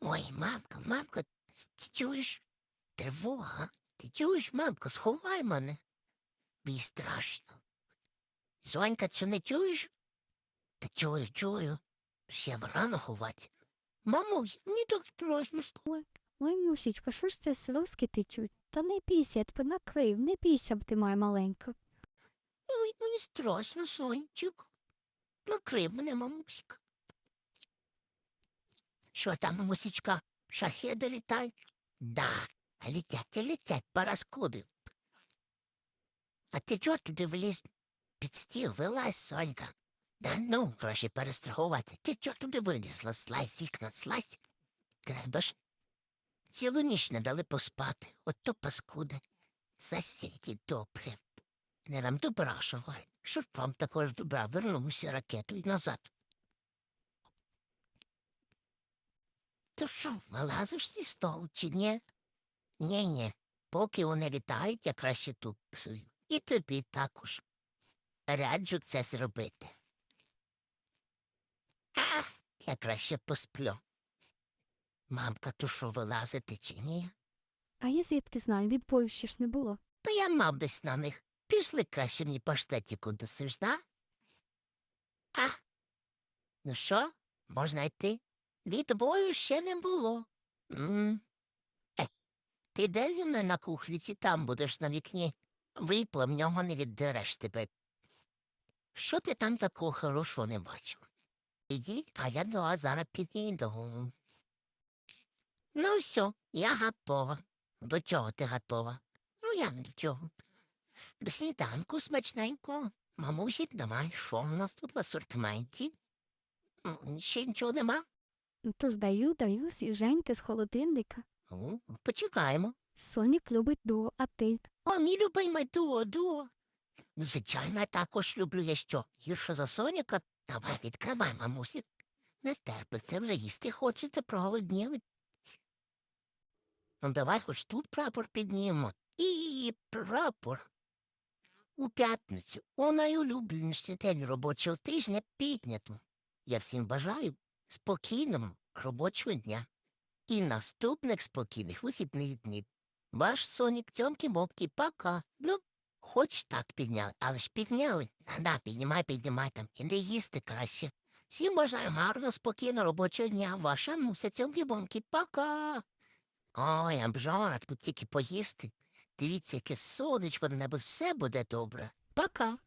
Ой, мамка, мамка, ти чуєш? Тривога. Ти чуєш, мамка, сховай мене. Мені страшно. Сонька, чи не чуєш? Та чую, чую. Ще рано ховати. Мамусь, мені так страшно. Ой, мусічка, що ж це сльозки течуть? Та не бійся, я тебе накрив, не бійся б ти моя маленька. Ой, мені страшно, сончик. Накрив мене, мамуська. Що там, мамусічка, шахеди літають? Да, летять і летять, параскуди. А ти чого туди вліз? Під стіл вилазь, Сонька. Да ну, краще перестрахувати. Ти чого туди вилізла? Слазь, вікна, слазь. Треба ж. Цілу ніч не дали поспати. От то паскуди. Засіді добре. Не нам добра. Щоб вам також добра вернувся ракетою назад. То що, вилазиш зі столу чи ні? Ні, ні. Поки вони літають, я краще тут псую. І тобі також. Раджу це зробити. А, я краще посплю. Мамка, то що вилазити чи ні? А я звідки знаю, відбою ще ж не було. То я мав десь на них. Пішли краще мені паштетіку досиш, да? А? Ну що, можна йти? Відбою ще не було. м Е, ти де зі мною на кухні, чи там будеш на вікні? Випла, нього не віддереш тебе. Що ти там такого хорошого не бачив? Ідіть, а я до вас зараз підійду. Ну все, я готова. До чого ти готова? Ну, я не до чого. До сніданку смачненько. Мамусі, давай, що в нас тут в асортименті? Ще нічого нема? Ну, То здаю, даю свіженьке з холодильника. Ну, почекаємо. Сонік любить дуо, а ти? О, мій любимий дуо, дуо. Ну, звичайно, я також люблю я що. Гірше за Соніка? Давай, відкривай, мамусі. Не стерпиться, вже їсти хочеться, проголодніли. Ну, давай хоч тут прапор піднімемо. І прапор. У п'ятницю, у найулюбленіший день робочого тижня піднято. Я всім бажаю спокійного робочого дня і наступних спокійних вихідних днів. Ваш Сонік тьомки мопки пока. Ну, хоч так підняли, але ж підняли. Да, піднімай, піднімай там, іди їсти краще. Всім бажаю гарно, спокійно робочого дня. Ваша муся тьомки бомки пока. Ой, обжора, тут тільки поїсти. Дивіться, яке сонечко на небо, все буде добре. Пока.